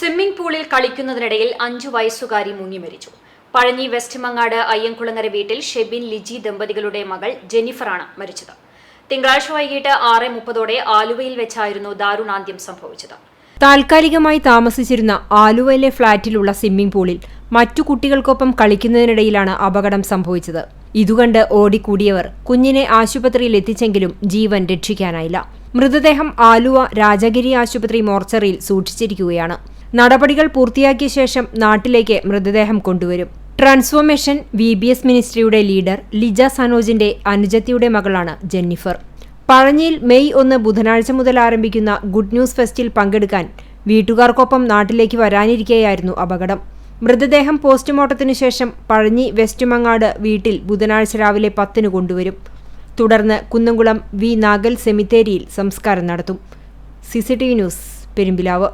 Swimming പൂളിൽ കളിക്കുന്നതിനിടയിൽ അഞ്ചു വയസ്സുകാരി മുങ്ങി മരിച്ചു. പഴഞ്ഞി വെസ്റ്റ് മങ്ങാട് അയ്യൻകുളങ്ങര വീട്ടിൽ ഷെബിൻ ലിജി ദമ്പതികളുടെ മകൾ ജെന്നിഫറാണ് മരിച്ചത്. തിങ്കളാഴ്ച വൈകിട്ട് ആറ് മുപ്പതോടെ ആലുവയിൽ വെച്ചായിരുന്നു ദാരുണാന്ത്യം സംഭവിച്ചത്. താൽക്കാലികമായി താമസിച്ചിരുന്ന ആലുവയിലെ ഫ്ളാറ്റിലുള്ള സ്വിമ്മിംഗ് പൂളിൽ മറ്റു കുട്ടികൾക്കൊപ്പം കളിക്കുന്നതിനിടയിലാണ് അപകടം സംഭവിച്ചത്. ഇതുകണ്ട് ഓടിക്കൂടിയവർ കുഞ്ഞിനെ ആശുപത്രിയിൽ എത്തിച്ചെങ്കിലും ജീവൻ രക്ഷിക്കാനായില്ല. മൃതദേഹം ആലുവ രാജഗിരി ആശുപത്രി മോർച്ചറിയിൽ സൂക്ഷിച്ചിരിക്കുകയാണ്. നടപടികൾ പൂർത്തിയാക്കിയ ശേഷം നാട്ടിലേക്ക് മൃതദേഹം കൊണ്ടുവരും. ട്രാൻസ്ഫോർമേഷൻ വി ബി എസ് മിനിസ്ട്രിയുടെ ലീഡർ ലിജ സനോജിന്റെ അനുജത്തിയുടെ മകളാണ് ജെന്നിഫർ. പഴഞ്ഞിയിൽ മെയ് ഒന്ന് ബുധനാഴ്ച മുതൽ ആരംഭിക്കുന്ന ഗുഡ് ന്യൂസ് ഫെസ്റ്റിൽ പങ്കെടുക്കാൻ വീട്ടുകാർക്കൊപ്പം നാട്ടിലേക്ക് വരാനിരിക്കെയായിരുന്നു അപകടം. മൃതദേഹം പോസ്റ്റ്മോർട്ടത്തിനു ശേഷം പഴഞ്ഞി വെസ്റ്റ് മങ്ങാട് വീട്ടിൽ ബുധനാഴ്ച രാവിലെ പത്തിന് കൊണ്ടുവരും. തുടർന്ന് കുന്നംകുളം വി നാഗൽ സെമിത്തേരിയിൽ സംസ്കാരം നടത്തും. CCTV news Perumpilavu.